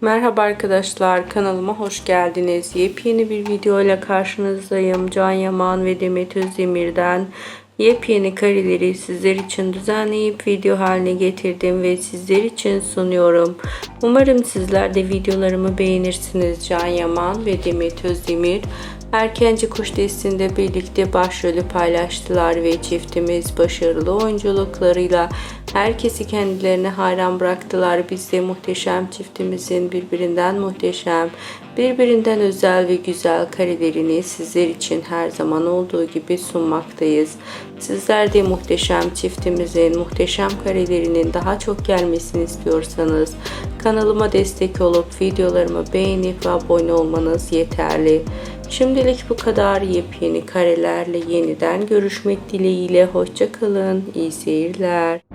Merhaba arkadaşlar kanalıma hoş geldiniz. Yepyeni bir video ile karşınızdayım. Can Yaman ve Demet Özdemir'den yepyeni kareleri sizler için düzenleyip video haline getirdim ve sizler için sunuyorum. Umarım sizler de videolarımı beğenirsiniz. Can Yaman ve Demet Özdemir Erkenci Kuş dizisinde birlikte başrolü paylaştılar ve çiftimiz başarılı oyunculuklarıyla herkesi kendilerine hayran bıraktılar. Biz de muhteşem çiftimizin birbirinden muhteşem, birbirinden özel ve güzel karelerini sizler için her zaman olduğu gibi sunmaktayız. Sizler de muhteşem çiftimizin muhteşem karelerinin daha çok gelmesini istiyorsanız kanalıma destek olup videolarımı beğenip ve abone olmanız yeterli. Şimdilik bu kadar yepyeni karelerle yeniden görüşmek dileğiyle. Hoşçakalın. İyi seyirler.